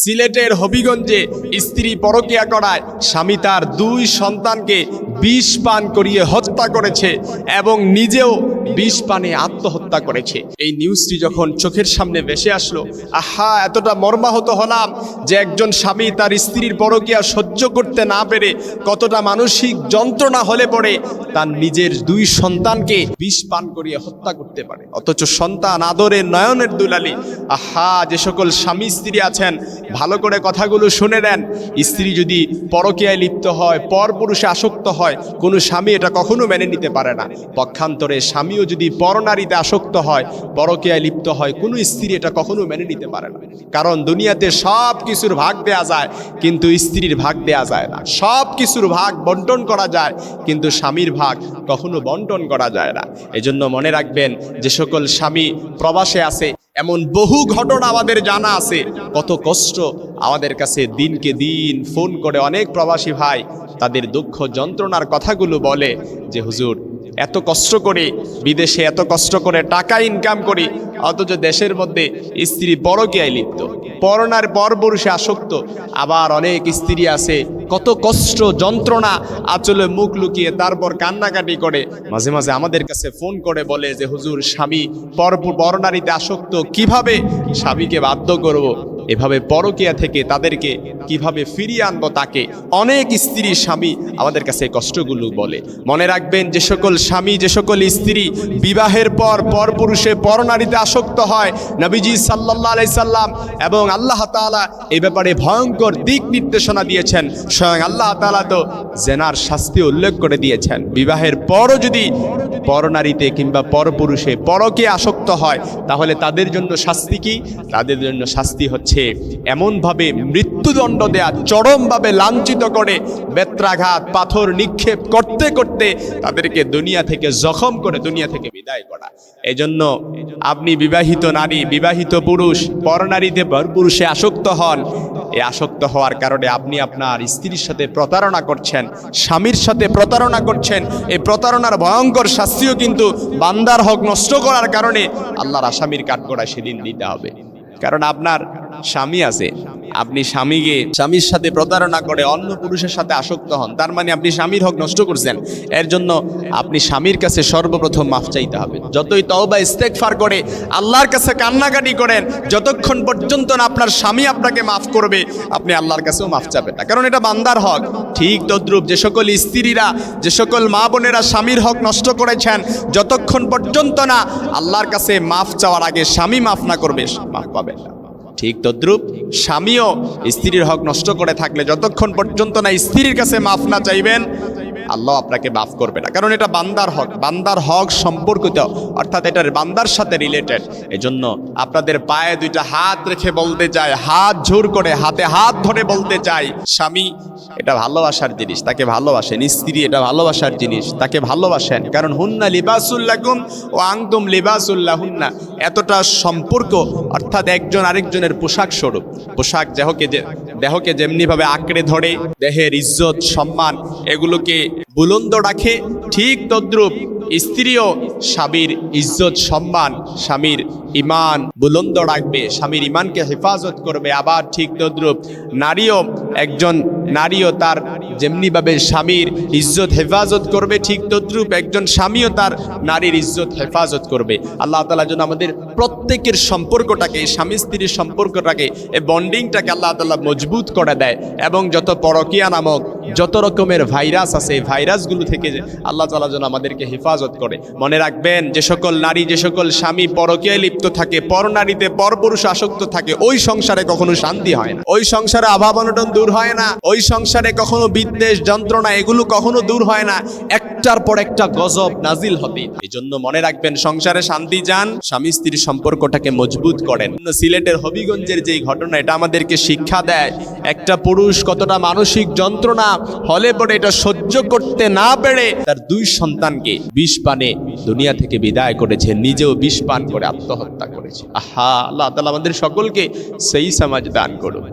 সিলেটের হবিগঞ্জে স্ত্রী পরকিয়া করায় স্বামী তার দুই সন্তানকে বিষ পান করিয়ে হত্যা করেছে এবং নিজেও বিষ পানে আত্মহত্যা করেছে। এই নিউজটি যখন চোখের সামনে ভেসে আসলো, আহা, এতটা মর্মাহত হলাম যে একজন স্বামী তার স্ত্রীর পরকিয়া সহ্য করতে না পেরে কতটা মানসিক যন্ত্রণা হলে পড়ে, তার নিজের দুই সন্তানকে বিষ পান করিয়ে হত্যা করতে পারে। অথচ সন্তান আদরের নয়নের দুলালি আহা, যে সকল স্বামী স্ত্রী আছেন, ভালো করে কথাগুলো শুনে নেন। স্ত্রী যদি পরকীয়ায় লিপ্ত হয় পর পুরুষে আসক্ত হয়, কোনো স্বামী এটা কখনো মেনে নিতে পারে না। পক্ষান্তরে স্বামীও যদি পরনারীতে আসক্ত হয়, পরকীয়ায় লিপ্ত হয়, কোনো স্ত্রী এটা কখনো মেনে নিতে পারে না। কারণ দুনিয়াতে সব কিছুর ভাগ দেয়া যায়, কিন্তু স্ত্রীর ভাগ দেয়া যায় না। সব কিছুর ভাগ বন্টন করা যায়, কিন্তু স্বামীর ভাগ কখনো বন্টন করা যায় না। এজন্য মনে রাখবেন, যে সকল স্বামী প্রবাসে আছে এমন বহু ঘটনা আমাদের জানা আছে। কত কষ্ট আমাদের কাছে দিনকে দিন ফোন করে অনেক প্রবাসী ভাই তাদের দুঃখ যন্ত্রণার কথাগুলো বলে যে, হুজুর, এত কষ্ট করে বিদেশে এত কষ্ট করে টাকা ইনকাম করি অথচ দেশের মধ্যে স্ত্রী পরকীয়ায় লিপ্ত। পরনার পরপুরুষে আসক্ত। আবার অনেক স্ত্রী আছে, কত কষ্ট, যন্ত্রণা, আচলে মুখ লুকিয়ে তারপর কান্নাকাটি করে। মাঝে মাঝে আমাদের কাছে ফোন করে বলে যে, হুজুর, স্বামী পর পরনারীতে আসক্ত, কীভাবে স্বামীকে বাধ্য করব। এভাবে পরকিয়া থেকে তাদেরকে কীভাবে ফিরিয়ে আনব তাকে? অনেক স্ত্রী স্বামী আমাদের কাছে কষ্টগুলো বলে। মনে রাখবেন, যে সকল স্বামী, যে সকল স্ত্রী বিবাহের পর পরপুরুষে পরনারীতে আসক্ত হয় নবীজি সাল্লাহ আলাই সাল্লাম এবং আল্লাহ তালা এ ব্যাপারে ভয়ঙ্কর দিক নির্দেশনা দিয়েছেন। স্বয়ং আল্লাহ তালা তো জেনার শাস্তি উল্লেখ করে দিয়েছেন। বিবাহের পরও যদি পরনারীতে কিংবা পরপুরুষে পরকে আসক্ত হয়, তাহলে তাদের জন্য শাস্তি কি? তাদের জন্য শাস্তি হচ্ছে এমনভাবে মৃত্যুদণ্ড দেয়া, চরমভাবে লাঞ্ছিত করে, বেত্রাঘাত, পাথর নিক্ষেপ করতে করতে তাদেরকে দুনিয়া থেকে জখম করে, দুনিয়া থেকে বিদায় করা। এজন্য আপনি বিবাহিত নারী, বিবাহিত পুরুষ পরনারীতে পুরুষে আসক্ত হন এই আসক্ত হওয়ার কারণে আপনি আপনার স্ত্রীর সাথে প্রতারণা করছেন, স্বামীর সাথে প্রতারণা করছেন। এই প্রতারণার ভয়ঙ্কর শাস্তিও কিন্তু বান্দার হক নষ্ট করার কারণে আল্লাহর আসামির কাঠগড়া সেদিন দিতে হবে। কারণ আপনার স্বামী আছে আপনি স্বামীকে স্বামীর সাথে প্রতারণা করে অন্য পুরুষের সাথে আসক্ত হন, তার মানে আপনি স্বামীর হক নষ্ট করছেন। এর জন্য আপনি স্বামীর কাছে সর্বপ্রথম মাফ চাইতে হবে। যতই তওবা, ইস্তেগফার করে আল্লাহর কাছে কান্নাকাটি করেন, যতক্ষণ পর্যন্ত না আপনার স্বামী আপনাকে মাফ করবে, আপনি আল্লাহর কাছেও মাফ চাবেন না। কারণ এটা বান্দার হক। ঠিক তদ্রুপ যে সকল স্ত্রীরা, যে সকল মা বোনেরা স্বামীর হক নষ্ট করেছেন, যতক্ষণ পর্যন্ত না আল্লাহর কাছে মাফ চাওয়ার আগে স্বামী মাফ না করবে, মাফ পাবেন না। ঠিক তদ্রুপ স্বামীও স্ত্রীর হক নষ্ট করে থাকলে যতক্ষণ পর্যন্ত না স্ত্রীর কাছে মাফ না চাইবেন আল্লাহ আপনাকে মাফ করবে না। কারণ এটা বান্দার হক। বান্দার হক সম্পর্কিত। অর্থাৎ এটার বান্দার সাথে রিলেটেড এজন্য আপনাদের পায়ে দুইটা হাত রেখে বলতে চাই। হাত জোর করে, হাতে হাত ধরে বলতে চাই, স্বামী, এটা ভালোবাসার জিনিস। তাকে ভালোবাসেন। স্ত্রী, এটা ভালোবাসার জিনিস। তাকে ভালোবাসেন। কারণ হুন্না লিবাসুল্লাকুম ও আংতুম লিবাসুল্লাহ হুন্না এতটা সম্পর্ক, অর্থাৎ একজন আরেকজনের পোশাক স্বরূপ। পোশাক দেহকে যে দেহকে যেমনিভাবে আঁকড়ে ধরে দেহের ইজ্জত সম্মান এগুলোকে বুলন্দ রাখে ঠিক তদ্রূপ স্ত্রীও স্বামীর ইজ্জত, সম্মান, স্বামীর ইমান বুলন্দ রাখবে, স্বামীর ইমানকে হেফাজত করবে। আবার ঠিক তদ্রুপ নারীও একজন নারীও তার যেমনিভাবে স্বামীর ইজ্জত হেফাজত করবে, ঠিক তদ্রুপ একজন স্বামীও তার নারীর ইজ্জত হেফাজত করবে। আল্লাহ তালা যেন আমাদের প্রত্যেকের সম্পর্কটাকে, স্বামী স্ত্রীর সম্পর্কটাকে এই বন্ডিংটাকে আল্লাহ তালা মজবুত করে দেয় এবং যত পরকিয়া নামক যত রকমের ভাইরাস আছে, এই ভাইরাসগুলো থেকে আল্লাহ তালা যেন আমাদেরকে হেফাজত করে। মনে রাখবেন, যে সকল নারী, যে সকল স্বামী পরকে লিপ্ত থাকে, পর নারীতে পরপুরুষ আসক্ত থাকে, ওই সংসারে কখনো শান্তি হয় না। ওই সংসারে অভাব অনটন দূর হয় না। ওই সংসারে কখনো বিদ্বেষ, যন্ত্রণা এগুলো কখনো দূর হয় না। একটার পর একটা গজব নাজিল হতে এই জন্য মনে রাখবেন, সংসারে শান্তি যান স্বামী স্ত্রীর সম্পর্কটাকে মজবুত করেন। সিলেটের হবিগঞ্জের যেই ঘটনা, এটা আমাদেরকে শিক্ষা দেয়, একটা পুরুষ কতটা মানসিক যন্ত্রণা হলে পরে এটা সহ্য করতে না পেরে তার দুই সন্তানকে বিষ পানে দুনিয়া থেকে বিদায় করেছে, নিজেও বিষ পান করে আত্মহত্যা করেছে। আহা, আল্লাহ তালা আমাদের সকলকে সেই সমাজ দান করুন